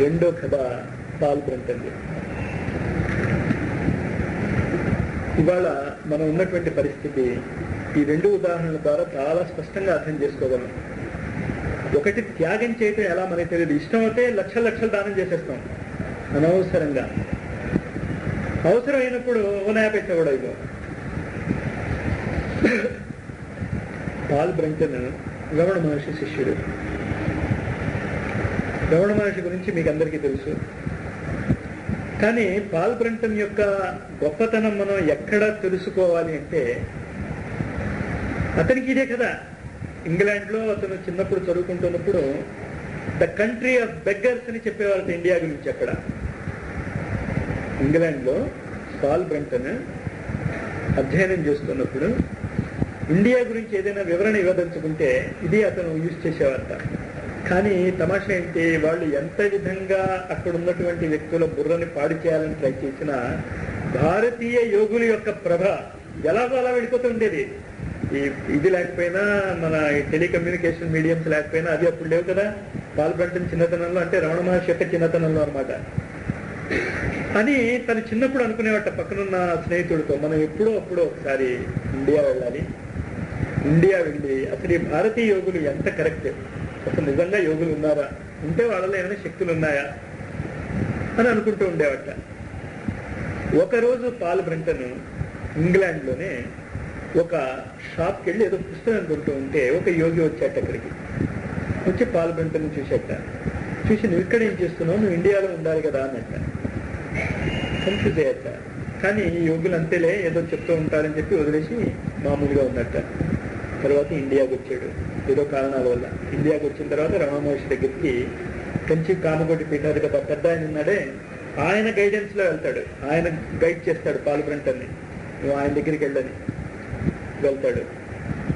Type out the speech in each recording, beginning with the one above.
రెండో కథ పాల్ ఇవాళ మనం ఉన్నటువంటి పరిస్థితి ఈ రెండు ఉదాహరణల ద్వారా చాలా స్పష్టంగా అర్థం చేసుకోగలం. ఒకటి త్యాగం చేయటం ఎలా మనకి తెలియదు. ఇష్టం అయితే లక్షల లక్షలు దానం చేసేస్తాం అనవసరంగా. అవసరమైనప్పుడు ఓనాయ పెట్టేవాడు ఇదో పాల్ బ్రంటన్ రమణ మహర్షి శిష్యుడు రమణ మహర్షి గురించి మీకు అందరికీ తెలుసు. కానీ పాల్ బ్రంటన్ యొక్క గొప్పతనం మనం ఎక్కడ తెలుసుకోవాలి అంటే అతనికి ఇదే కదా. ఇంగ్లాండ్లో అతను చిన్నప్పుడు చదువుకుంటున్నప్పుడు ద కంట్రీ ఆఫ్ బెగ్గర్స్ అని చెప్పేవారు ఇండియా గురించి అక్కడ. ఇంగ్లాండ్లో పాల్ బ్రంటన్ అధ్యయనం చేస్తున్నప్పుడు ఇండియా గురించి ఏదైనా వివరణ ఇవ్వదలుచుకుంటే ఇది అతను యూజ్ చేసేవారట. కానీ తమాషా ఏంటి వాళ్ళు ఎంత విధంగా అక్కడ ఉన్నటువంటి వ్యక్తుల బుర్రని పాడు చేయాలని ట్రై చేసినా భారతీయ యోగుల యొక్క ప్రభ ఎలాగో అలా వెళ్ళిపోతుండేది? ఈ ఇది లేకపోయినా మన టెలికమ్యూనికేషన్ మీడియంస్ లేకపోయినా అది అప్పుడు లేవు కదా. పాల్పంటన్ చిన్నతనంలో అంటే రమణ మహర్షి యొక్క చిన్నతనంలో అనమాట అని తను చిన్నప్పుడు అనుకునేవాట పక్కనున్న స్నేహితుడితో మనం ఎప్పుడో అప్పుడో ఒకసారి ఇండియా వెళ్ళాలి. ఇండియా వెళ్ళి అసలు ఈ భారతీయ యోగులు ఎంత కరెక్ట్? అసలు నిజంగా యోగులు ఉన్నారా? ఉంటే వాళ్ళలో ఏమైనా శక్తులు ఉన్నాయా? అని అనుకుంటూ ఉండేవట. ఒకరోజు పాల్ బ్రంటన్ ఇంగ్లాండ్లోనే ఒక షాప్కి వెళ్ళి ఏదో పుస్తకం కొంటూ ఉంటే ఒక యోగి వచ్చాట అక్కడికి. వచ్చి పాల్ బ్రంటన్ చూసేట చూసి నువ్వు ఇక్కడ ఏం చేస్తున్నావు? నువ్వు ఇండియాలో ఉండాలి కదా అన్నట్ట. కన్ఫ్యూజ్ అయ్యట. కానీ ఈ యోగులు అంతేలే ఏదో చెప్తూ ఉంటారని చెప్పి వదిలేసి మామూలుగా ఉన్నట్ట. తర్వాత ఇండియాకి వచ్చాడు. ఏదో కారణాల వల్ల. ఇండియాకి వచ్చిన తర్వాత రమణమహర్షి దగ్గరికి కంచి కామగొడ్డి పీఠాది కదా పెద్ద ఆయన ఉన్నాడే ఆయన గైడెన్స్లో వెళ్తాడు. ఆయన గైడ్ చేస్తాడు పాల్గొంటని నువ్వు ఆయన దగ్గరికి వెళ్ళని. వెళ్తాడు.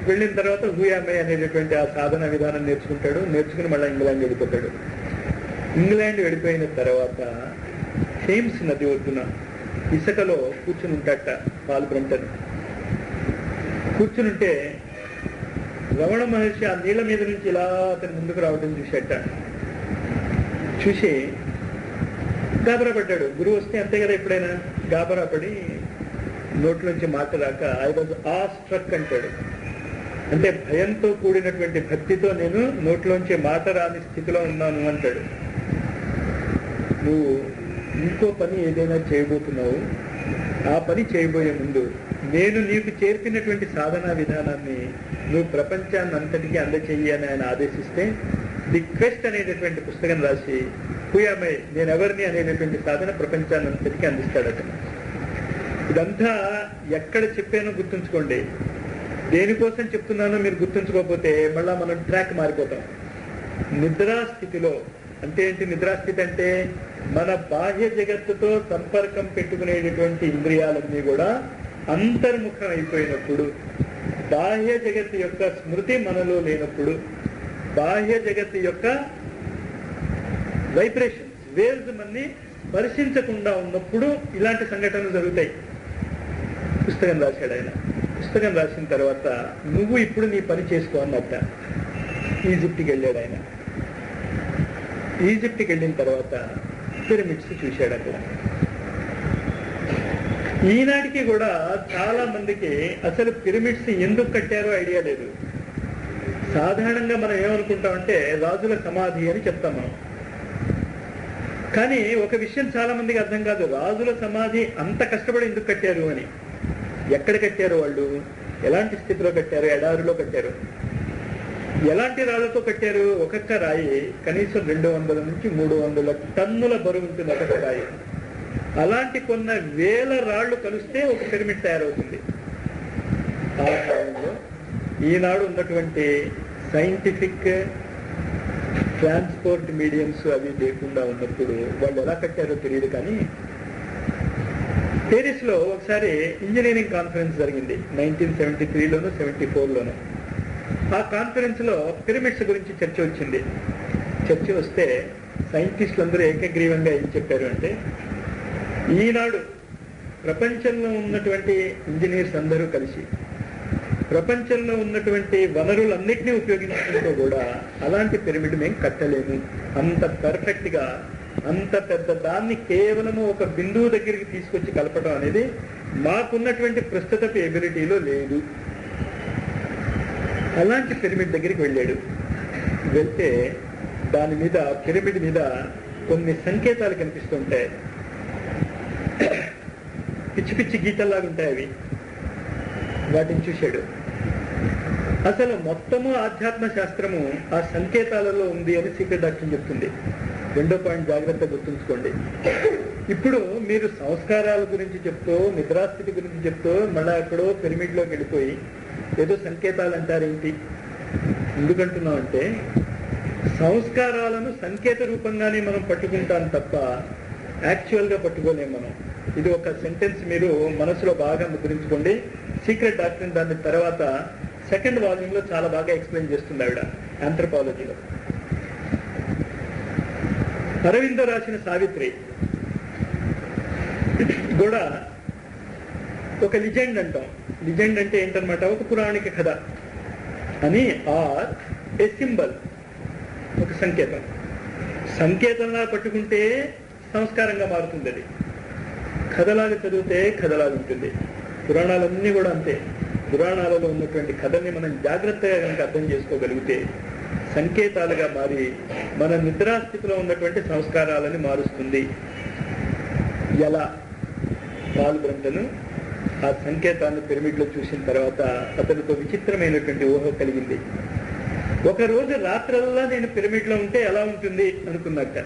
వెళ్ళిన తర్వాత హూయామై అనేటటువంటి ఆ సాధన విధానం నేర్చుకుంటాడు. నేర్చుకుని మళ్ళీ ఇంగ్లాండ్ వెళ్ళిపోతాడు. ఇంగ్లాండ్ వెళ్ళిపోయిన తర్వాత థేమ్స్ నది ఒడ్డున ఇసుకలో కూర్చుని ఉంటాట పాల్గొంటని బ్రంటన్ కూర్చునుంటే రమణ మహర్షి ఆ నీళ్ళ మీద నుంచి ఇలా అతని ముందుకు రావడం చూసేట చూసి గాబరా పడ్డాడు. గురువు వస్తే అంతే కదా ఎప్పుడైనా? గాబరా పడి నోట్లోంచి మాట రాక ఐ వాజ్ ఆ స్ట్రక్ అంటాడు. అంటే భయంతో కూడినటువంటి భక్తితో నేను నోట్లోంచి మాట రాని స్థితిలో ఉన్నాను అంటాడు. నువ్వు ఇంకో పని ఏదైనా చేయబోతున్నావు. ఆ పని చేయబోయే ముందు నేను నీకు చేర్పినటువంటి సాధనా విధానాన్ని నువ్వు ప్రపంచాన్ని అంతటికీ అందచేయి అని ఆయన ఆదేశిస్తే ది క్వెస్ట్ అనేటటువంటి పుస్తకం రాసి హుయామై నేను ఎవరిని అనేటటువంటి సాధన ప్రపంచాన్ని అంతటికీ అందిస్తాడట. ఇదంతా ఎక్కడ చెప్పానో గుర్తుంచుకోండి. దేనికోసం చెప్తున్నానో మీరు గుర్తుంచుకోకపోతే మళ్ళా మనం ట్రాక్ మారిపోతాం. నిద్రాస్థితిలో అంటే ఏంటి నిద్రాస్థితి అంటే మన బాహ్య జగత్తుతో సంపర్కం పెట్టుకునేటటువంటి ఇంద్రియాలన్నీ కూడా అంతర్ముఖం అయిపోయినప్పుడు బాహ్య జగత్తు యొక్క స్మృతి మనలో లేనప్పుడు బాహ్య జగత్తు యొక్క వైబ్రేషన్స్ వేవ్స్ మన్ని స్పర్శించకుండా ఉన్నప్పుడు ఇలాంటి సంఘటనలు జరుగుతాయి. పుస్తకం రాశాడు ఆయన. పుస్తకం రాసిన తర్వాత నువ్వు ఇప్పుడు నీ పని చేసుకో అన్నట్ట. ఈజిప్ట్కి వెళ్ళాడు ఆయన. ఈజిప్ట్కి వెళ్ళిన తర్వాత పిరమిడ్స్ చూశాడు అక్కడ. ఈనాటికి కూడా చాలా మందికి అసలు పిరమిడ్స్ ఎందుకు కట్టారో ఐడియా లేదు. సాధారణంగా మనం ఏమనుకుంటామంటే రాజుల సమాధి అని చెప్తాం మనం. కానీ ఒక విషయం చాలా మందికి అర్థం కాదు. రాజుల సమాధి అంత కష్టపడి ఎందుకు కట్టారు అని. ఎక్కడ కట్టారు వాళ్ళు? ఎలాంటి స్థితిలో కట్టారు? ఎడారిలో కట్టారు? ఎలాంటి రాళ్ళతో కట్టారు? ఒక్కొక్క రాయి కనీసం రెండు వందల నుంచి మూడు వందల టన్నుల బరువు ఉంటుంది ఒక్కొక్క రాయి. అలాంటి కొన్న వేల రాళ్ళు కలిస్తే ఒక పిరమిడ్ తయారవుతుంది. ఆ కాలంలో ఈనాడు ఉన్నటువంటి సైంటిఫిక్ ట్రాన్స్పోర్ట్ మీడియంస్ అవి లేకుండా ఉన్నప్పుడు వాళ్ళు ఎలా కట్టారో తెలియదు కానీ పేరిస్లో ఒకసారి ఇంజనీరింగ్ కాన్ఫరెన్స్ జరిగింది నైన్టీన్ సెవెంటీ త్రీలోను సెవెంటీ ఫోర్లోను. ఆ కాన్ఫరెన్స్లో పిరమిడ్స్ గురించి చర్చ వచ్చింది. చర్చ వస్తే సైంటిస్టులు అందరూ ఏకగ్రీవంగా ఏం చెప్పారు అంటే ఈనాడు ప్రపంచంలో ఉన్నటువంటి ఇంజనీర్స్ అందరూ కలిసి ప్రపంచంలో ఉన్నటువంటి వనరులన్నింటినీ ఉపయోగించడంతో కూడా అలాంటి పిరమిడ్ మేము కట్టలేము. అంత పర్ఫెక్ట్గా అంత పెద్ద దాన్ని కేవలము ఒక బిందువు దగ్గరికి తీసుకొచ్చి కలపడం అనేది మాకున్నటువంటి ప్రస్తుతపు ఎబిలిటీలో లేదు. అలాంటి పిరమిడ్ దగ్గరికి వెళ్ళాడు. వెళ్తే దాని మీద పిరమిడ్ మీద కొన్ని సంకేతాలు కనిపిస్తుంటాయి పిచ్చి పిచ్చి గీతల్లాగా ఉంటాయి అవి. వాటిని చూశాడు. అసలు మొత్తము ఆధ్యాత్మ శాస్త్రము ఆ సంకేతాలలో ఉంది అని సీక్రెట్ డాక్టర్ చెప్తుంది. రెండో పాయింట్ జాగ్రత్త గుర్తుంచుకోండి. ఇప్పుడు మీరు సంస్కారాల గురించి చెప్తూ నిద్రాస్థితి గురించి చెప్తూ మళ్ళీ ఎక్కడో పిరమిడ్లోకి వెళ్ళిపోయి ఏదో సంకేతాలు అంటారేంటి ఎందుకంటున్నాం అంటే సంస్కారాలను సంకేత రూపంగానే మనం పట్టుకుంటాం తప్ప యాక్చువల్గా పట్టుకోలేం మనం. ఇది ఒక సెంటెన్స్ మీరు మనసులో బాగా ముద్రించుకోండి. సీక్రెట్ డాక్టర్ దాని తర్వాత సెకండ్ వాల్యూమ్లో చాలా బాగా ఎక్స్ప్లెయిన్ చేస్తుంది ఆవిడ ఆంథ్రపాలజీలో అరవిందో రాసిన సావిత్రి కూడా ఒక లిజెండ్ అంటాం. లిజెండ్ అంటే ఏంటనమాట ఒక పురాణిక కథ అని ఆర్ ఏ సింబల్ ఒక సంకేతం. సంకేతంలా పట్టుకుంటే సంస్కారంగా మారుతుంది అది. కథలాగా చదివితే కథలాగా ఉంటుంది. పురాణాలన్నీ కూడా అంతే. పురాణాలలో ఉన్నటువంటి కథని మనం జాగ్రత్తగా కనుక అర్థం చేసుకోగలిగితే సంకేతాలుగా మారి మన నిద్రాస్థితిలో ఉన్నటువంటి సంస్కారాలని మారుస్తుంది. ఎలా? పాల్ ఆ సంకేతాన్ని పిరమిడ్లో చూసిన తర్వాత అతనితో విచిత్రమైనటువంటి ఊహ కలిగింది. ఒకరోజు రాత్రల్లా నేను పిరమిడ్లో ఉంటే ఎలా ఉంటుంది అనుకున్నట్ట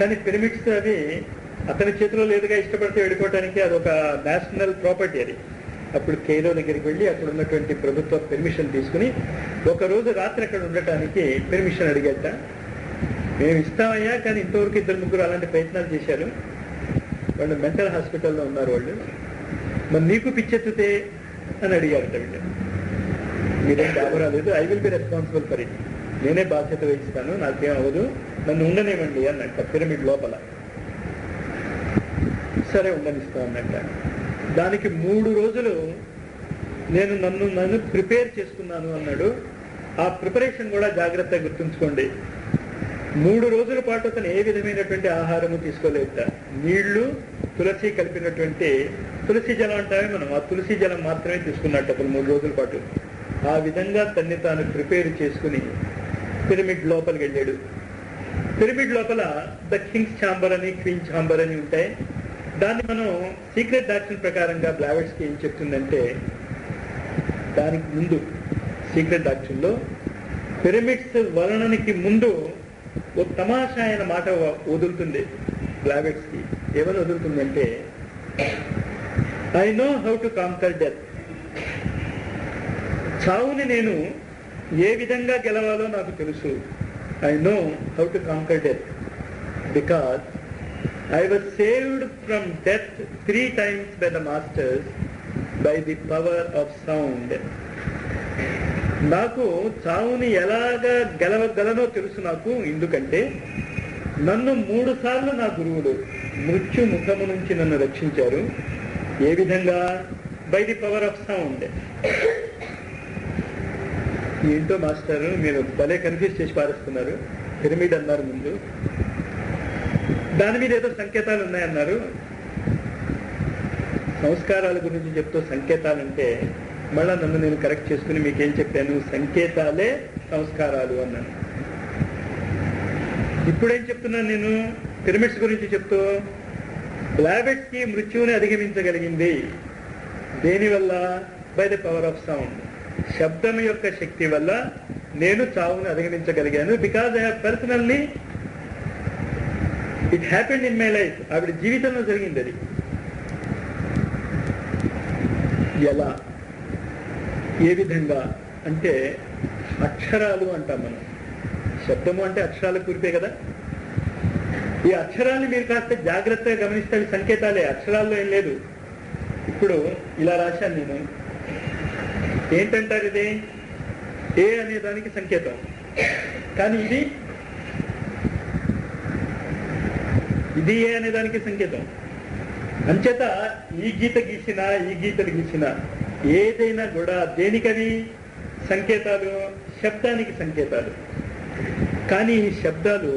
కానీ పిరమిడ్స్ అవి అతని చేతిలో లేదుగా ఇష్టపడితే వెళ్ళిపోవడానికి అది ఒక నేషనల్ ప్రాపర్టీ అది. అప్పుడు కేలో దగ్గరికి వెళ్ళి అక్కడ ఉన్నటువంటి ప్రభుత్వ పెర్మిషన్ తీసుకుని ఒక రోజు రాత్రి అక్కడ ఉండటానికి పెర్మిషన్ అడిగేట. మేము ఇస్తామయ్యా కానీ ఇంతవరకు ఇద్దరు ముగ్గురు అలాంటి ప్రయత్నాలు చేశారు. వాళ్ళు మెంటల్ హాస్పిటల్లో ఉన్నారు వాళ్ళు. మరి నీకు పిచ్చెత్తితే అని అడిగారట వీళ్ళు. మీరేం రాలేదు I will be responsible for it నేనే బాధ్యత వహిస్తాను నాకేం అవ్వదు. నన్ను ఉండనివ్వండి అన్నట్ట పిరమిడ్ లోపల. సరే ఉండనిస్తా అన్నట్ట దానికి మూడు రోజులు నేను నన్ను నన్ను ప్రిపేర్ చేసుకున్నాను అన్నాడు. ఆ ప్రిపరేషన్ కూడా జాగ్రత్తగా గుర్తుంచుకోండి. మూడు రోజుల పాటు అతను ఏ విధమైనటువంటి ఆహారము తీసుకోలేట. నీళ్ళు తులసి కలిపినటువంటి తులసి జలం అంటామే మనం. ఆ తులసి జలం మాత్రమే తీసుకున్నట్టు అతను మూడు రోజుల పాటు. ఆ విధంగా తన్ని తాను ప్రిపేర్ చేసుకుని పిరమిడ్ లోపలికి వెళ్ళాడు. పిరమిడ్ లోపల ద కింగ్స్ ఛాంబర్ అని క్వీన్ ఛాంబర్ అని ఉంటాయి. దాన్ని మనం సీక్రెట్ డాక్టర్ ప్రకారంగా బ్లావెట్స్కి ఏం చెప్తుందంటే దానికి ముందు సీక్రెట్ డాక్టర్లో పిరమిడ్స్ వర్ణనకి ముందు ఓ తమాషా అయిన మాట వదులుతుంది బ్లావెట్స్కి ఏమని వదులుతుందంటే I know how to conquer death చావుని నేను ఏ విధంగా గెలవాలో నాకు తెలుసు. I know how to conquer death because I was saved from death three times by the masters by the power of sound. నాకు చావుని ఎలాగా గెలవగలనో తెలుసు నాకు ఎందుకంటే నన్ను మూడు సార్లు నా గురువులు మృత్యు ముఖము నుంచి నన్ను రక్షించారు. ఏ విధంగా? By the power of sound ఏంటో మాస్టర్ మీరు భలే కన్ఫ్యూజ్ చేసి పారేస్తున్నారు. పిరమిడ్ అన్నారు ముందు. దాని మీద ఏదో సంకేతాలు ఉన్నాయన్నారు. సంస్కారాల గురించి చెప్తూ సంకేతాలంటే మళ్ళా నన్ను నేను కరెక్ట్ చేసుకుని మీకేం చెప్పాను? సంకేతాలే సంస్కారాలు అన్నాను. ఇప్పుడేం చెప్తున్నాను నేను? పిరమిడ్స్ గురించి చెప్తూ బ్లాబెట్కి మృత్యువుని అధిగమించగలిగింది. దేనివల్ల by the power of sound శబ్దం యొక్క శక్తి వల్ల నేను చావుని అధిగమించగలిగాను. Because I have personally it happened in my life ఆవిడ జీవితంలో జరిగింది అది ఎలా? ఏ విధంగా? అంటే అక్షరాలు అంటాం మనం. శబ్దము అంటే అక్షరాలు కూరిపే కదా? ఈ అక్షరాన్ని మీరు కాస్త జాగ్రత్తగా గమనిస్తే సంకేతాలే. అక్షరాల్లో ఏం లేదు. ఇప్పుడు ఇలా రాశాను నేను. ఏంటంటారు ఇది? ఏ అనే దానికి సంకేతం. కానీ ఇది ఇది ఏ అనే దానికి సంకేతం. అంచేత ఈ గీత గీసినా ఈ గీతలు గీసినా ఏదైనా కూడా దేనికవి సంకేతాలు? శబ్దానికి సంకేతాలు. కానీ ఈ శబ్దాలు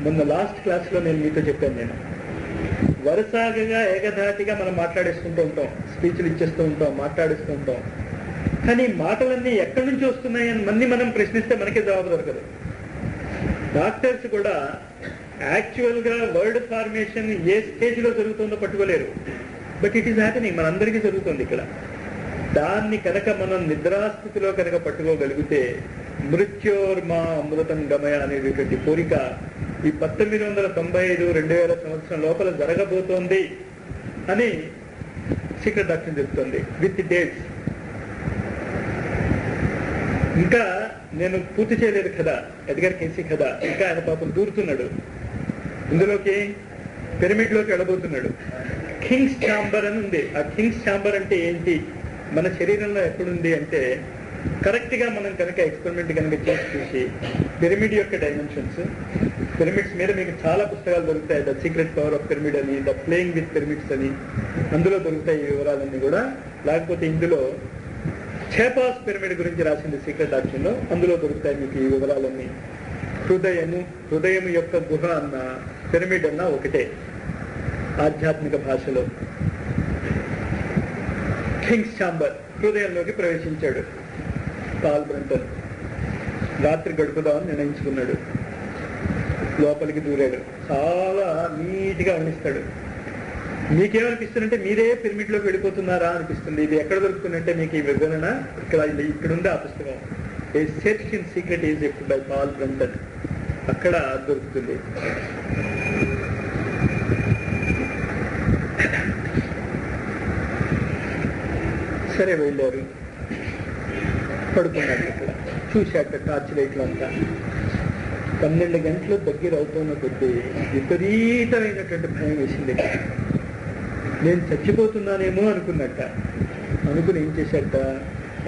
మొన్న లాస్ట్ క్లాస్లో నేను మీతో చెప్పాను నేను. వరుసగా ఏకధాటిగా మనం మాట్లాడేసుకుంటూ ఉంటాం స్పీచ్లు ఇచ్చేస్తూ ఉంటాం మాట్లాడేస్తూ ఉంటాం. కానీ మాటలన్నీ ఎక్కడి నుంచి వస్తున్నాయని మన్ని మనం ప్రశ్నిస్తే మనకే జవాబు దొరకదు. డాక్టర్స్ కూడా యాక్చువల్గా వరల్డ్ ఫార్మేషన్ ఏ స్టేజ్లో జరుగుతుందో పట్టుకోలేరు. బట్ ఇట్ ఈస్ హ్యాపెనింగ్ మనందరికీ జరుగుతుంది ఇక్కడ. దాన్ని కనుక మనం నిద్రాస్థితిలో కనుక పట్టుకోగలిగితే మృత్యోర్మా అమృతం గమయ అనేటువంటి కోరిక ఈ పంతొమ్మిది వందల తొంభై ఐదు రెండు వేల సంవత్సరం లోపల జరగబోతోంది అని సీక్రెట్ డాక్టర్ చెప్తుంది విత్ డేట్స్ ఇంకా నేను పూర్తి చేయలేదు కదా ఎడ్గర్ కేసీ కదా ఇంకా ఆయన పాపం దూరుతున్నాడు. ఇందులోకి పిరమిడ్లోకి వెళ్ళబోతున్నాడు. కింగ్స్ ఛాంబర్ అని ఉంది. ఆ కింగ్స్ ఛాంబర్ అంటే ఏంటి? మన శరీరంలో ఎక్కడుంది అంటే కరెక్ట్గా మనం కనుక ఎక్స్పెరిమెంట్ కనుక చేసి చూసి పిరమిడ్ యొక్క డైమెన్షన్స్ పిరమిడ్స్ మీద మీకు చాలా పుస్తకాలు దొరుకుతాయి. The secret power of pyramid అని ద ప్లేయింగ్ విత్ పిరమిడ్స్ అని అందులో దొరుకుతాయి ఈ వివరాలన్నీ కూడా. లేకపోతే ఇందులో చేపాస్ పిరమిడ్ గురించి రాసింది సీక్రెట్ ఆప్షన్లో అందులో దొరుకుతాయి మీకు ఈ వివరాలన్నీ. హృదయము హృదయం యొక్క గుహ అన్న పిరమిడ్ అన్న ఒకటే ఆధ్యాత్మిక భాషలో. కింగ్స్ ఛాంబర్ హృదయంలోకి ప్రవేశించాడు. పాల్ బ్రంటన్ రాత్రి గడుపుదామని నిర్ణయించుకున్నాడు. లోపలికి దూరాడు. చాలా నీట్గా అనిపిస్తాడు మీకేమనిపిస్తుందంటే మీరే పిరమిడ్లోకి వెళ్ళిపోతున్నారా అనిపిస్తుంది. ఇది ఎక్కడ దొరుకుతుందంటే మీకు ఈ వివరణ ఇక్కడ ఇక్కడ ఉంది ఆ పుస్తకం. A search in secret is Egypt by Paul Brunton అక్కడ దొరుకుతుంది. సరే వెళ్ళారు పడుకున్నాడు ఇక్కడ చూశాక టార్చ్ లైట్లు అంతా. పన్నెండు గంటలు దగ్గర అవుతున్న కొద్దీ విపరీతమైనటువంటి భయం వేసింది. నేను చచ్చిపోతున్నానేమో అనుకున్నట్ట. అనుకుని ఏం చేశాట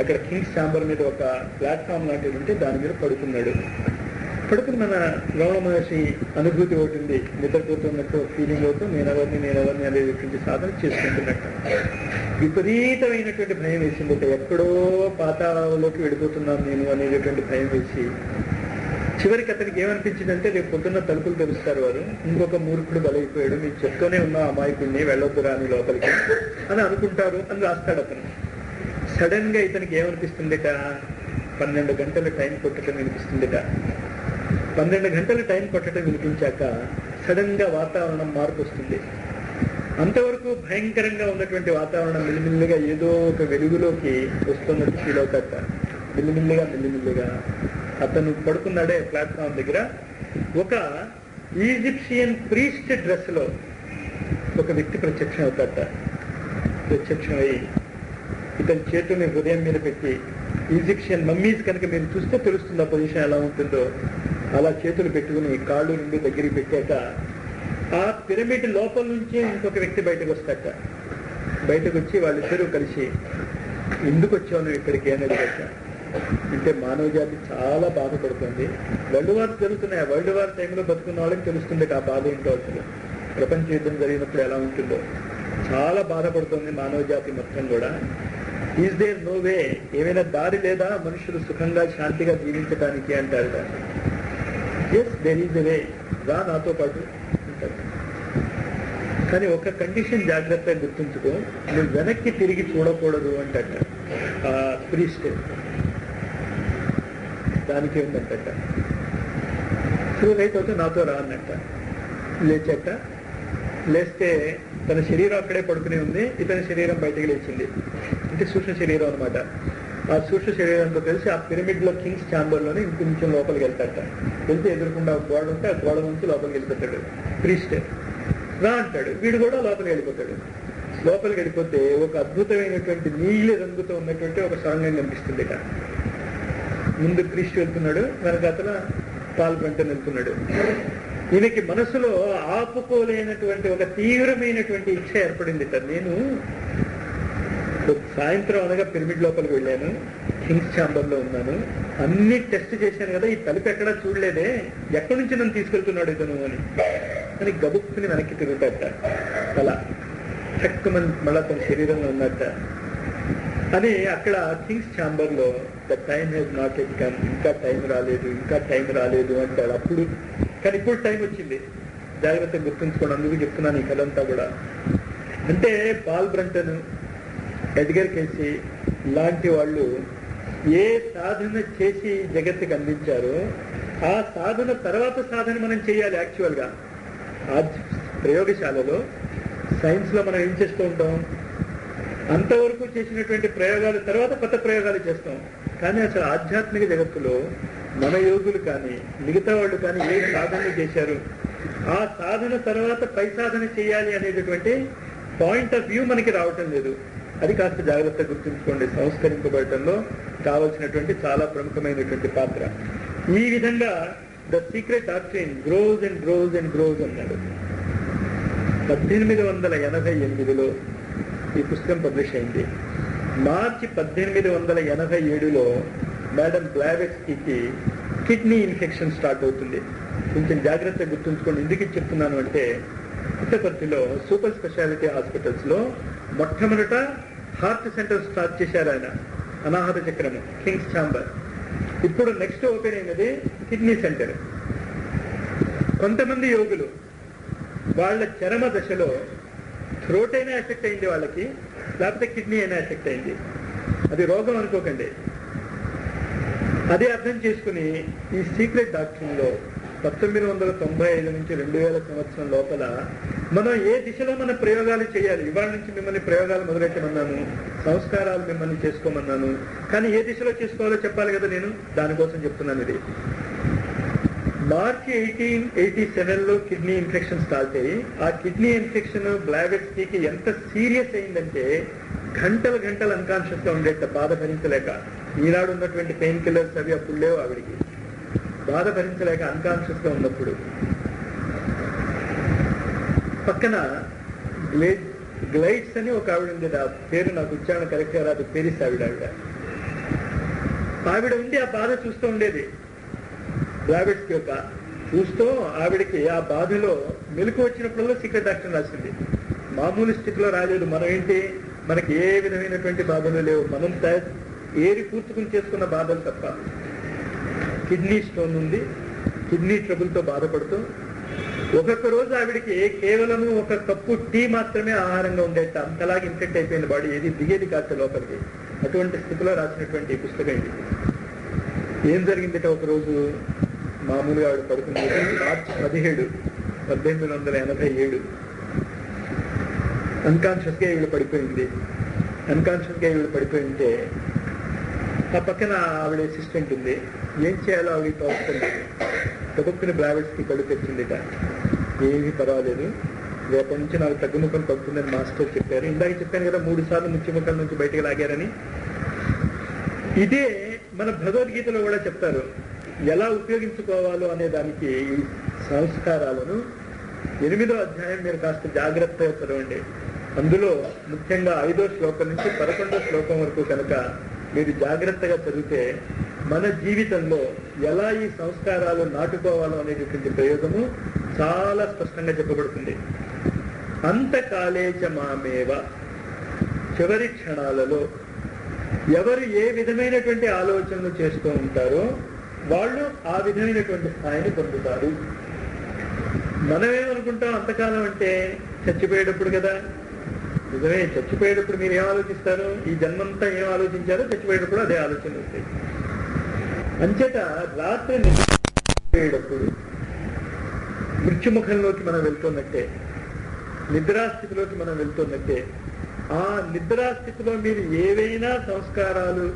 అక్కడ కింగ్స్ ఛాంబర్ మీద ఒక ప్లాట్ఫామ్ లాంటిది ఉంటే దాని మీద పడుకున్నాడు. పడుకుని మన రమణ మహర్షి అనుభూతి ఒకటి ఉంది నిద్రపోతున్నట్టు ఫీలింగ్ అవుతూ నేను ఎవరిని నేను ఎవరిని అనేటువంటి సాధన చేసుకుంటున్నట్టు. విపరీతమైనటువంటి భయం వేసింది. ఎక్కడో పాతాళంలోకి వెళ్ళిపోతున్నాను నేను అనేటటువంటి భయం వేసి చివరికి అతనికి ఏమనిపించిందంటే రేపు పొద్దున్న తలుపులు తెలుస్తారు వారు. ఇంకొక మూర్ఖుడు బలైపోయాడు. మీకు చెప్తూనే ఉన్న అమాయకుడిని వెళ్ళొద్దు రాని లోపలికి అని అనుకుంటారు అని రాస్తాడు అతను. సడన్గా ఇతనికి ఏమనిపిస్తుందిట? పన్నెండు గంటల టైం కొట్టడం వినిపిస్తుందిట. పన్నెండు గంటల టైం కొట్టడం వినిపించాక సడన్గా వాతావరణం మార్పు వస్తుంది అంతవరకు భయంకరంగా ఉన్నటువంటి వాతావరణం మిల్లిమిల్లిగా ఏదో ఒక వెలుగులోకి వస్తున్నట్టు ఫీల్ అవుతాట మిల్లిమిల్లిగా మిల్లిమిల్లిగా అతను పడుకున్నాడే ప్లాట్ఫామ్ దగ్గర. ఒక ఈజిప్షియన్ ప్రీస్ట్ డ్రెస్లో ఒక వ్యక్తి ప్రత్యక్షం అవుతాట ప్రత్యక్షమై అయ్యి ఇతని చేతుల్ని హృదయం మీద పెట్టి ఈజిప్షియన్ మమ్మీస్ కనుక మీరు చూస్తే తెలుస్తుంది ఆ పొజిషన్ ఎలా ఉంటుందో. అలా చేతులు పెట్టుకుని కాళ్ళు రెండు దగ్గరికి పెట్టాక ఆ పిరమిడ్ లోపల నుంచి ఇంకొక వ్యక్తి బయటకు వస్తాక బయటకు వచ్చి వాళ్ళిద్దరూ కలిసి ఎందుకు వచ్చావు ఇక్కడికి? అని అడిగాక అంటే మానవ జాతి చాలా బాధపడుతుంది. వరల్డ్ వార్ జరుగుతున్నాయి. ఆ వరల్డ్ వార్ టైంలో బతుకున్న వాళ్ళకి తెలుస్తుంది ఆ బాధ ఏంటో అసలు. ప్రపంచ యుద్ధం జరిగినప్పుడు ఎలా ఉంటుందో. చాలా బాధపడుతుంది మానవ జాతి మొత్తం కూడా. ఈజ్ దేర్ నో వే ఏమైనా దారి లేదా? మనుషులు సుఖంగా శాంతిగా జీవించడానికి అంటారు ఎస్ దెర్ ఈజ్ వే రా నాతో పాటు. కానీ ఒక కండిషన్ జాగ్రత్తగా గుర్తుంచుకో నువ్వు వెనక్కి తిరిగి చూడకూడదు అంటట. ప్రీస్ట్ దానికి ఏంటంటట సో రైతు అయితే నాతో రా అన్నట్ట. లేచట. లేస్తే తన శరీరం అక్కడే పడుకునే ఉంది ఇతని శరీరం బయటకు లేచింది. అంటే సూక్ష్మ శరీరం అనమాట సూక్ష్మ శరీరంతో కలిసి ఆ పిరమిడ్లో కింగ్స్ ఛాంబర్లోనే ఇంకొంచెం లోపలికి వెళ్తాడట వెళ్తే ఎదురుకుండా ఒక గోడ ఉంటే ఆ గోడ నుంచి లోపలికి వెళ్ళిపోతాడు. ప్రీస్ట్. రా అంటాడు. వీడు కూడా లోపలికి వెళ్ళిపోతాడు. లోపలికి వెళ్ళిపోతే ఒక అద్భుతమైనటువంటి నీలి రంగుతో ఉన్నటువంటి ఒక సొరంగం కనిపిస్తుంది ఇక ముందు క్రీస్తు వెళ్తున్నాడు వెనక అతను పాల్గొంటని వెళ్తున్నాడు ఈయనకి మనసులో ఆపుకోలేనటువంటి ఒక తీవ్రమైనటువంటి ఇచ్చ ఏర్పడింది నేను సాయంత్రం అనగా పిరమిడ్ లోపలికి వెళ్ళాను కింగ్స్ ఛాంబర్లో ఉన్నాను. అన్ని టెస్ట్ చేశాను కదా ఈ తలుపు ఎక్కడా చూడలేదే. ఎక్కడి నుంచి నన్ను తీసుకెళ్తున్నాడు ఇతను అని. అని గబుక్కుని వెనక్కి తిరుగుతాట అలా చక్కమని మళ్ళా తన శరీరంలో ఉన్నట్ట అని అక్కడ కింగ్స్ ఛాంబర్లో the time has not yet come ఇంకా టైం రాలేదు ఇంకా టైం రాలేదు అంటాడు. అప్పుడు కానీ ఇప్పుడు టైం వచ్చింది. జాగ్రత్తగా గుర్తుంచుకోండి అందుకు చెప్తున్నాను ఈ కథ అంతా కూడా. అంటే పాల్ బ్రంటన్ ఎడ్గర్ కేసి లాంటి వాళ్ళు ఏ సాధన చేసి జగత్తుకి అందించారో ఆ సాధన తర్వాత సాధన మనం చేయాలి యాక్చువల్గా ఆ ప్రయోగశాలలో సైన్స్లో మనం ఏం చేస్తూ ఉంటాం? అంతవరకు చేసినటువంటి ప్రయోగాల తర్వాత కొత్త ప్రయోగాలు చేస్తాం. కానీ అసలు ఆధ్యాత్మిక జగత్తులో మన యోగులు కానీ మిగతా వాళ్ళు కానీ ఏ సాధనలు చేశారు? ఆ సాధన తర్వాత పై సాధన చేయాలి అనేటటువంటి పాయింట్ ఆఫ్ వ్యూ మనకి రావటం లేదు. అది కాస్త జాగ్రత్త గుర్తుంచుకోండి. సంస్కరింపబడటంలో కావలసినటువంటి చాలా ప్రముఖమైనటువంటి పాత్ర. ఈ విధంగా the secret doctrine grows and grows and grows అన్నాడు. పద్దెనిమిది వందల ఎనభై ఎనిమిదిలో ఈ పుస్తకం పబ్లిష్ అయింది. మార్చి పద్దెనిమిది వందల ఎనభై ఏడులో madam Blavatsky kidney infection start అవుతుంది. కొంచెం జాగ్రత్తగా గుర్తుంచుకోండి. ఎందుకు చెప్తున్నాను అంటే పుట్టపర్తిలో సూపర్ స్పెషాలిటీ హాస్పిటల్స్లో మొట్టమొదట హార్ట్ సెంటర్ స్టార్ట్ చేశారు ఆయన. అనాహత చక్రము కింగ్స్ ఛాంబర్. ఇప్పుడు నెక్స్ట్ ఓపెన్ అయినది కిడ్నీ సెంటర్. కొంతమంది యోగులు వాళ్ళ చరమ దశలో థ్రోట్ అయినా ఎఫెక్ట్ అయింది వాళ్ళకి లేకపోతే కిడ్నీ అయినా ఎఫెక్ట్ అయింది. అది రోగం అనుకోకండి. అదే అర్థం చేసుకుని ఈ సీక్రెట్ డాక్టర్లో పంతొమ్మిది వందల తొంభై ఐదు నుంచి రెండు వేల సంవత్సరం లోపల మనం ఏ దిశలో మన ప్రయోగాలు చేయాలి? ఇవాళ నుంచి మిమ్మల్ని ప్రయోగాలు మొదలెట్టమన్నాను సంస్కారాలు మిమ్మల్ని చేసుకోమన్నాను. కానీ ఏ దిశలో చేసుకోవాలో చెప్పాలి కదా నేను? దానికోసం చెప్తున్నాను ఇది. మార్చి ఎయిటీన్ ఎయిటీ సెవెన్లో కిడ్నీ ఇన్ఫెక్షన్ స్టార్ట్ అయ్యి ఆ కిడ్నీ ఇన్ఫెక్షన్ బ్లావెట్స్కి ఎంత సీరియస్ అయిందంటే గంటలు గంటలు అన్కాన్షియస్గా ఉండేట బాధ భరించలేక ఈనాడు ఉన్నటువంటి పెయిన్ కిల్లర్స్ అవి అప్పుడు లేవు ఆవిడికి. బాధ భరించలేక అన్కాన్షియస్గా ఉన్నప్పుడు పక్కన గ్లేజ్ గ్లైడ్స్ అని ఒక ఆవిడ ఉంది. ఆ పేరు నాకు ఉచ్చారణ కరెక్ట్గా రాదు పేరిస్ ఆవిడ ఆవిడ ఆవిడ ఉండి ఆ బాధ చూస్తూ ఉండేది. కి యొక్క చూస్తూ ఆవిడకి ఆ బాధలో మెలకు వచ్చినప్పుడల్లా సీక్రెట్ డాక్టర్ రాసింది. మామూలు స్థితిలో రాలేదు. మనం ఏంటి? మనకి ఏ విధమైనటువంటి బాధలు లేవు. మనం ఏరి పూర్తికుని చేసుకున్న బాధలు తప్ప. కిడ్నీ స్టోన్ ఉంది. కిడ్నీ ట్రబుల్తో బాధపడుతూ ఒక్కొక్క రోజు ఆవిడికి కేవలము ఒక కప్పు టీ మాత్రమే ఆహారంగా ఉండేట. అంతలాగా ఇన్ఫెక్ట్ అయిపోయింది బాడీ. ఏది దిగేది కాస్త లోపలికి. అటువంటి స్థితిలో రాసినటువంటి పుస్తకం ఇది. ఏం జరిగిందట ఒక రోజు మామూలుగా ఆవిడ పడుతుంది మార్చి పదిహేడు పద్దెనిమిది వందల ఎనభై ఏడు. అన్కాన్షియస్గా ఈవిడ పడిపోయింది. అన్కాన్షియస్గా ఈవిడ పడిపోయింటే ఆ పక్కన ఆవిడ అసిస్టెంట్ ఉంది. ఏం చేయాలో ఆవిడ తోస్తుంది తొక్కుని బ్లావెట్స్కి కళ్ళు తెచ్చిందిట ఏమీ పర్వాలేదు. రేపటి నుంచి నాకు తగ్గుముఖం తగ్గుతుందని మాస్టర్ చెప్పారు. ఇందాక చెప్పాను కదా మూడు సార్లు ముఖ్యముఖం నుంచి బయటకు లాగారని. ఇదే మన భగవద్గీతలో కూడా చెప్తారు. ఎలా ఉపయోగించుకోవాలో అనే దానికి ఈ సంస్కారాలను ఎనిమిదో అధ్యాయం మీరు కాస్త జాగ్రత్తగా చదవండి. అందులో ముఖ్యంగా ఐదో శ్లోకం నుంచి పదకొండో శ్లోకం వరకు కనుక మీరు జాగ్రత్తగా చదివితే మన జీవితంలో ఎలా ఈ సంస్కారాలు నాటుకోవాలో అనేటటువంటి ప్రయోగము చాలా స్పష్టంగా చెప్పబడుతుంది. అంతకాలేచ మామేవ చివరి క్షణాలలో ఎవరు ఏ విధమైనటువంటి ఆలోచనలు చేస్తూ ఉంటారో వాళ్ళు ఆ విధమైనటువంటి స్థాయిని పొందుతారు. మనమేమనుకుంటాం అంతకాలం అంటే చచ్చిపోయేటప్పుడు కదా నిజమే చచ్చిపోయేటప్పుడు మీరు ఏం ఆలోచిస్తారు? ఈ జన్మంతా ఏం ఆలోచించారో చచ్చిపోయేటప్పుడు అదే ఆలోచన వస్తాయి అంచేత రాత్రి నిద్రపోయేటప్పుడు మృత్యుముఖంలోకి మనం వెళ్తున్నట్టే నిద్రాస్థితిలోకి మనం వెళ్తున్నట్టే ఆ నిద్రాస్థితిలో మీరు ఏవైనా సంస్కారాలు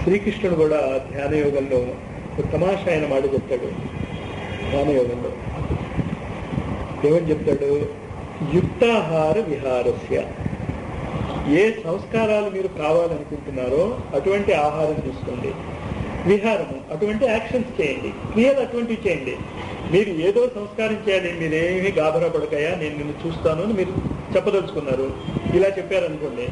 శ్రీకృష్ణుడు కూడా ధ్యాన యోగంలో ఒక తమాషా ఆయన మాట చెప్తాడు. ధ్యాన యోగంలో ఏమని చెప్తాడు యుక్తాహార విహారస్య. ఏ సంస్కారాలు మీరు కావాలనుకుంటున్నారో అటువంటి ఆహారం తీసుకోండి. విహారము అటువంటి యాక్షన్స్ చేయండి. క్రియలు అటువంటివి చేయండి. మీరు ఏదో సంస్కారం చేయాలి మీరేమీ గాబరా పడకయా నేను నిన్ను చూస్తాను అని మీరు చెప్పదలుచుకున్నారు. ఇలా చెప్పారనుకోండి.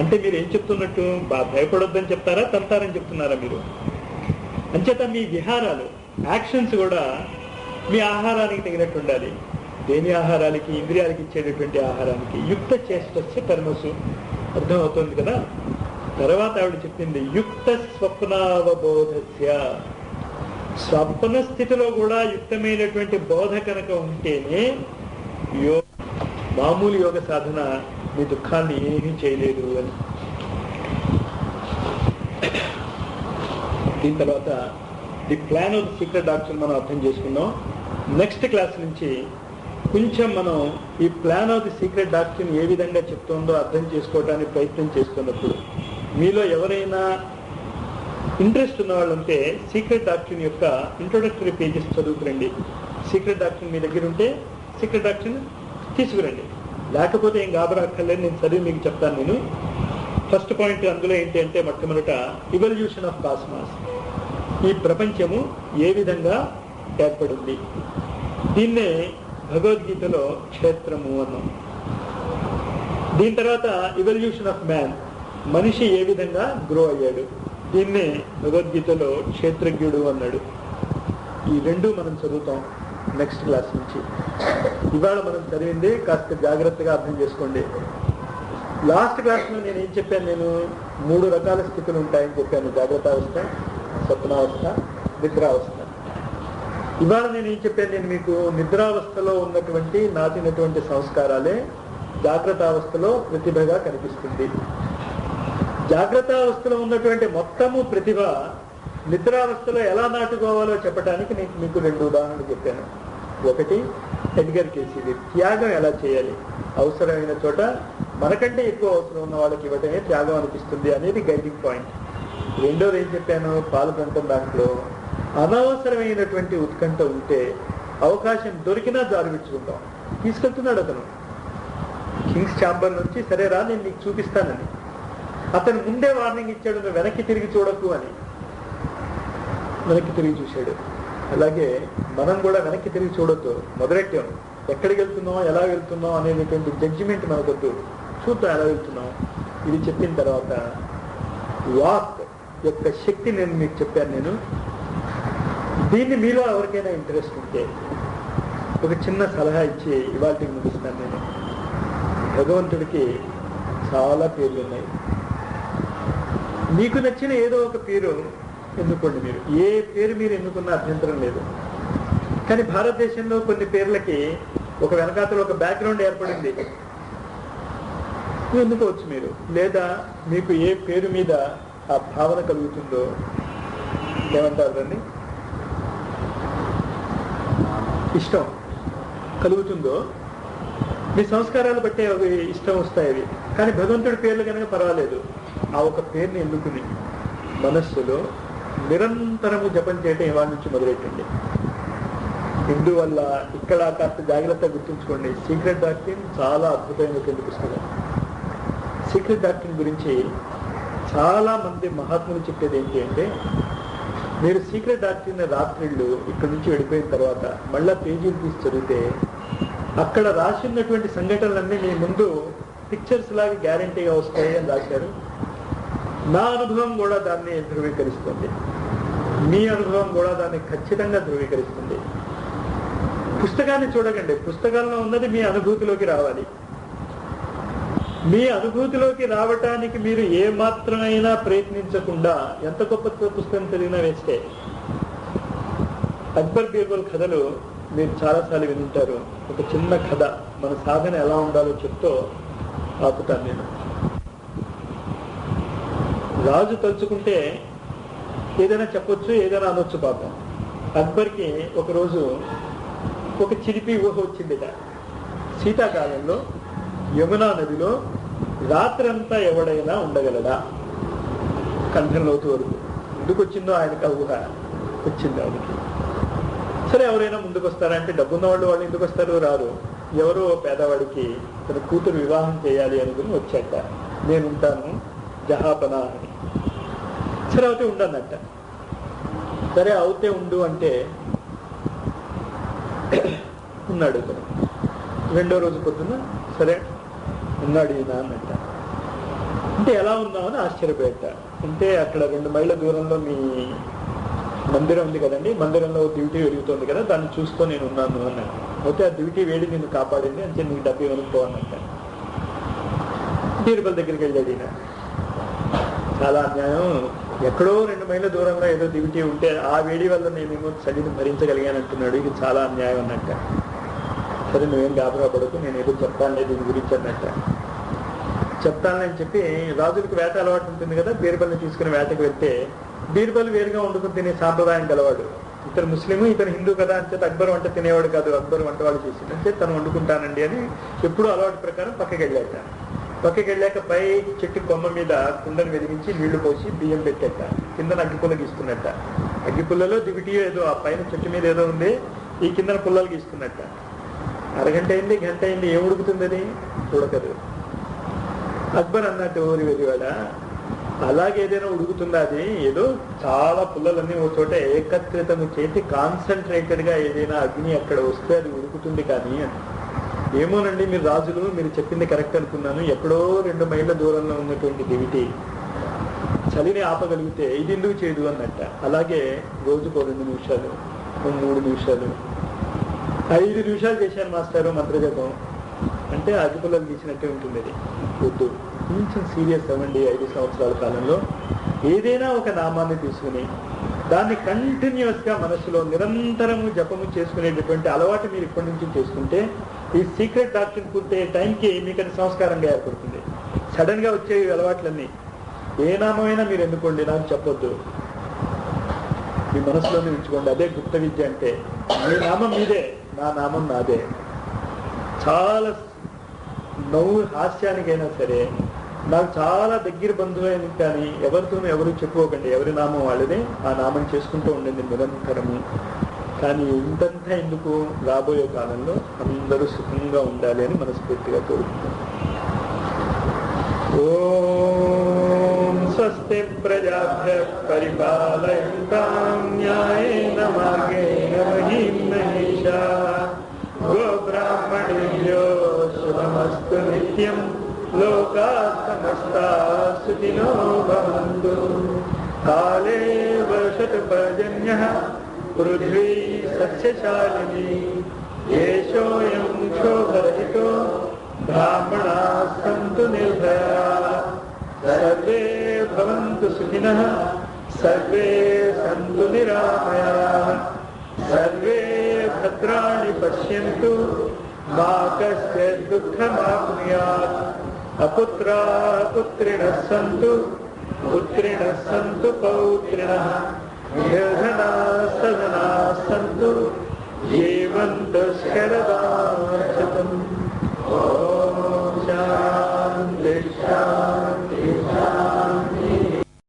అంటే మీరు ఏం చెప్తున్నట్టు? బాగా భయపడొద్దని చెప్తారా? తంతారని చెప్తున్నారా మీరు? అంచేత మీ విహారాలు యాక్షన్స్ కూడా మీ ఆహారానికి తగినట్టు ఉండాలి. దేని ఆహారాలకి ఇంద్రియాలకి ఇచ్చేటటువంటి ఆహారానికి యుక్త చేష్టస్య కర్మసు అర్థమవుతుంది కదా? తర్వాత ఆవిడ చెప్పింది యుక్త స్వప్నావబోధస్య. స్వప్న స్థితిలో కూడా యుక్తమైనటువంటి బోధ కనుక ఉంటేనే యో మామూలు యోగ సాధన మీ దుఃఖాన్ని ఏమీ చేయలేదు అని. దీని తర్వాత the plan of secret doctor మనం అర్థం చేసుకున్నాం నెక్స్ట్ క్లాస్ నుంచి కొంచెం మనం ఈ plan of the secret doctor ఏ విధంగా చెప్తుందో అర్థం చేసుకోవడానికి ప్రయత్నం చేస్తున్నప్పుడు మీలో ఎవరైనా ఇంట్రెస్ట్ ఉన్న వాళ్ళంటే సీక్రెట్ డాక్టర్ యొక్క ఇంట్రొడక్టరీ పేజెస్ చదువుకురండి. సీక్రెట్ డాక్టర్ మీ దగ్గర ఉంటే సీక్రెట్ డాక్టర్ తీసుకురండి. లేకపోతే ఏం గాబరాక్కర్లేదు నేను చదివి మీకు చెప్తాను నేను. ఫస్ట్ పాయింట్ అందులో ఏంటి అంటే మొట్టమొదట ఇవల్యూషన్ ఆఫ్ కాస్మాస్ ఈ ప్రపంచము ఏ విధంగా ఏర్పడింది? దీన్నే భగవద్గీతలో క్షేత్రము అన్నాం. దీని తర్వాత ఇవల్యూషన్ ఆఫ్ మ్యాన్ మనిషి ఏ విధంగా గ్రో అయ్యాడు? దీన్నే భగవద్గీతలో క్షేత్రజ్ఞుడు అన్నాడు. ఈ రెండు మనం చదువుతాం నెక్స్ట్ క్లాస్ నుంచి. ఇవాళ మనం చదివింది కాస్త జాగ్రత్తగా అర్థం చేసుకోండి. లాస్ట్ క్లాస్లో నేను ఏం చెప్పాను నేను? మూడు రకాల స్థితులు ఉంటాయని చెప్పాను. జాగ్రత్త అవస్థ స్వప్నావస్థ నిద్రావస్థ. ఇవాళ నేను ఏం చెప్పాను? నేను మీకు నిద్రావస్థలో ఉన్నటువంటి నాటినటువంటి సంస్కారాలే జాగ్రత్త అవస్థలో ప్రతిభగా కనిపిస్తుంది. జాగ్రత్త అవస్థలో ఉన్నటువంటి మొత్తము ప్రతిభ నిద్రావస్థలో ఎలా నాటుకోవాలో చెప్పడానికి నేను మీకు రెండు ఉదాహరణలు చెప్పాను. ఒకటి ఎడ్గర్ కేసీది త్యాగం ఎలా చేయాలి? అవసరమైన చోట మనకంటే ఎక్కువ అవసరం ఉన్న వాళ్ళకి ఇవ్వటమే త్యాగం అనిపిస్తుంది అనేది గైడింగ్ పాయింట్. రెండోది ఏం చెప్పాను? పాల్గొనటం దాంట్లో అనవసరమైనటువంటి ఉత్కంఠ ఉంటే అవకాశం దొరికినా జారువిడ్చుకుంటాం తీసుకెళ్తున్నాడు అతను. కింగ్స్ ఛాంబర్ నుంచి సరే రా నేను నీకు చూపిస్తానని. అతను ముందే వార్నింగ్ ఇచ్చాడు నువ్వు వెనక్కి తిరిగి చూడకు అని. వెనక్కి తిరిగి చూశాడు. అలాగే మనం కూడా వెనక్కి తిరిగి చూడొద్దు. మొదలెట్టాం. ఎక్కడికి వెళ్తున్నాం ఎలా వెళ్తున్నాం అనేటువంటి జడ్జిమెంట్ మనకొద్దు. చూద్దాం ఎలా వెళ్తున్నాం. ఇది చెప్పిన తర్వాత వాక్ యొక్క శక్తి నేను మీకు చెప్పాను నేను. దీన్ని మీలో ఎవరికైనా ఇంట్రెస్ట్ ఉంటే ఒక చిన్న సలహా ఇచ్చి ఇవాళకి ముగిస్తాను నేను. భగవంతుడికి చాలా పేర్లు ఉన్నాయి. మీకు నచ్చిన ఏదో ఒక పేరు ఎన్నుకోండి మీరు. ఏ పేరు మీరు ఎన్నుకున్న అభ్యంతరం లేదు. కానీ భారతదేశంలో కొన్ని పేర్లకి ఒక వెనకాతలో ఒక బ్యాక్గ్రౌండ్ ఏర్పడింది. ఎన్నుకోవచ్చు మీరు. లేదా మీకు ఏ పేరు మీద ఆ భావన కలుగుతుందో ఏమంటారు దాన్ని? ఇష్టం కలుగుతుందో? మీ సంస్కారాలు బట్టే అవి ఇష్టం వస్తాయి అవి. కానీ భగవంతుడి పేర్లు కనుక పర్వాలేదు. ఆ ఒక పేరుని ఎన్నుకుని మనస్సులో నిరంతరము జపం చేయటం ఇవాళ నుంచి మొదలెట్టండి ఇందువల్ల ఇక్కడ కాస్త జాగ్రత్తగా గుర్తుంచుకోండి. సీక్రెట్ డాక్టిన్ చాలా అద్భుతమైనటువంటి పుస్తకం. సీక్రెట్ డాక్టిన్ గురించి చాలా మంది మహాత్ములు చెప్పేది ఏంటి అంటే మీరు సీక్రెట్ దాటిన రాత్రిళ్ళు ఇక్కడ నుంచి వెళ్ళిపోయిన తర్వాత మళ్ళా పేజీలు తీసి చదివితే అక్కడ రాసినటువంటి సంఘటనలన్నీ మీ ముందు పిక్చర్స్ లాగా గ్యారంటీగా వస్తాయి అని రాశారు. నా అనుభవం కూడా దాన్ని ధృవీకరిస్తుంది. మీ అనుభవం కూడా దాన్ని ఖచ్చితంగా ధృవీకరిస్తుంది. పుస్తకాన్ని చూడకండి. పుస్తకాల్లో ఉన్నది మీ అనుభూతిలోకి రావాలి. మీ అనుభూతిలోకి రావటానికి మీరు ఏ మాత్రమైనా ప్రయత్నించకుండా ఎంత గొప్ప పుస్తకం చదివినా వేస్తే అక్బర్ బీర్బల్ కథలు మీరు చాలాసార్లు వినుంటారు. ఒక చిన్న కథ మన సాధన ఎలా ఉండాలో చెప్తూ ఆపుతాను నేను. రాజు తలుచుకుంటే ఏదైనా చెప్పొచ్చు ఏదైనా అనొచ్చు పాపం. అక్బర్కి ఒకరోజు ఒక చిలిపి ఊహ వచ్చిందిట. శీతాకాలంలో యమునా నదిలో రాత్రంతా ఎవడైనా ఉండగలడా? కంఠం వరకు. ఎందుకు వచ్చిందో ఆయనకు ఆ ఊహ వచ్చింది ఆయనకి. సరే ఎవరైనా ముందుకు వస్తారంటే డబ్బున్న వాళ్ళు వాళ్ళు ఎందుకు వస్తారు రారు. ఎవరో పేదవాడికి తన కూతురు వివాహం చేయాలి అనుకుని వచ్చాక నేను ఉంటాను జహాపనా అని. సరే అవుతే ఉండనట్ట సరే అవుతే ఉండు అంటే ఉన్నాడు రెండో రోజు పొద్దున్న సరే ఉన్నాడు ఈయన అన్నట్ట అంటే ఎలా ఉన్నామని ఆశ్చర్యపోయట. అంటే అక్కడ రెండు మైళ్ళ దూరంలో మీ మందిరం ఉంది కదండి మందిరంలో డ్యూటీ వెలుగుతుంది కదా దాన్ని చూస్తూ నేను ఉన్నాను అన్నాడు అయితే ఆ డ్యూటీ వేడి నిన్ను కాపాడింది అంటే నీకు డబ్బు అనుకోవాలంట తిరుపతి దగ్గరికి వెళ్ళాడు ఈయన. చాలా అన్యాయం. ఎక్కడో రెండు మైళ్ళ దూరంలో ఏదో డ్యూటీ ఉంటే ఆ వేడి వల్ల నేనేమో చలిని భరించగలిగానంటున్నాడు. ఇది చాలా అన్యాయం అన్నట్టు సరే నువ్వేం గాబరా పడుకు నేను ఏదో చెప్తానులే దీని గురించి అన్నట్ట. చెప్తానని చెప్పి రాజులకు వేట అలవాటు ఉంటుంది కదా బీర్బల్ని తీసుకుని వేటకు వెళ్తే బీర్బల్ వేరుగా వండుకుని తినే సాంప్రదాయం గలవాడు. ఇతను ముస్లిము ఇతను హిందూ కదా అని చెప్పి అక్బర్ వంట తినేవాడు కాదు అక్బర్ వంట వాళ్ళు చేసింది. అంటే తను వండుకుంటానండి అని ఎప్పుడు అలవాటు ప్రకారం పక్కకి వెళ్ళాట. పక్కకి వెళ్ళాక పై చెట్టు కొమ్మ మీద కుండను వెలిగించి నీళ్ళు పోసి బియ్యం పెట్టాక కిందన అగ్గి పుల్ల గీస్తున్నట్ట. అగ్గి పుల్లలో దివిటి ఏదో ఆ పైన చెట్టు మీద ఏదో ఉంది ఈ కిందన పుల్లలు గీస్తున్నట్ట. అరగంట అయింది గంట అయింది ఏం ఉడుకుతుందని ఉడకదు అక్బర్ అన్నట్టు ఊరి వెలివాడ అలాగే ఏదైనా ఉడుకుతుందా అది? ఏదో చాలా పుల్లలన్నీ ఒక చోట ఏకత్రితం చేసి కాన్సన్ట్రేటెడ్గా ఏదైనా అగ్ని అక్కడ వస్తే అది ఉడుకుతుంది కానీ అని ఏమోనండి మీరు రాజులు మీరు చెప్పింది కరెక్ట్ అనుకున్నాను. ఎక్కడో రెండు మైళ్ళ దూరంలో ఉన్నటువంటి దివిటి. చలిని ఆపగలిగితే ఇది ఎందుకు చేయదు అన్నట్ట. అలాగే రోజుకో రెండు నిమిషాలు మూడు నిమిషాలు ఐదు నిమిషాలు చేశాను మాస్టారు మంత్రజపం. అంటే అదుపులను తీసినట్టే ఉంటుంది అది. వద్దు. కొంచెం సీరియస్ అవ్వండి ఐదు సంవత్సరాల కాలంలో. ఏదైనా ఒక నామాన్ని తీసుకుని దాన్ని కంటిన్యూస్గా మనసులో నిరంతరము జపము చేసుకునేటటువంటి అలవాటు మీరు ఇప్పటి నుంచి చేసుకుంటే ఈ సీక్రెట్ డాక్టర్ పూర్తయ్యే టైంకి మీకు అది సంస్కారంగా ఏర్పడుతుంది. సడన్గా వచ్చే అలవాట్లన్నీ. ఏ నామైనా మీరు ఎన్నుకోండి నాకు చెప్పొద్దు. మీ మనసులోనే ఉంచుకోండి. అదే గుప్త విద్య అంటే మీ నామం మీదే. నా నామం నాదే. చాలా నవ్వు హాస్యానికైనా సరే నాకు చాలా దగ్గర బంధువైన కానీ ఎవరితోనూ ఎవరు చెప్పుకోకండి ఎవరి నామం వాళ్ళదే. ఆ నామం చేసుకుంటూ ఉండింది నిరంతరము. కానీ ఇంతంతా ఎందుకు? రాబోయే కాలంలో అందరూ సుఖంగా ఉండాలి అని మనస్ఫూర్తిగా కోరుకుంటాం ఓ स्वस्ति प्रजाभ्य परिपालयन्तां न्यायेन मार्गेण महिषा गोब्राह्मणेभ्यो शुभमस्तु नित्यं। लोकाः समस्ताः सुखिनो भवन्तु। काले वर्षतपर्जन्यः पृथ्वी सस्यशालिनी। देशोऽयं क्षोभरहितो ब्राह्मणाः सन्तु निर्भया। सर्वे सर्वदुःखविघ्निनः सर्वे सन्तु निरामयाः सर्वे भद्राणि पश्यन्तु, मा कस्य दुःखमाप्नुयात्। अपुत्रा पुत्रिणः सन्तु पुत्रिणः सन्तु पौत्रिणः। निर्धना सदना सन्तु, जीवन्तः शरदार्थितम्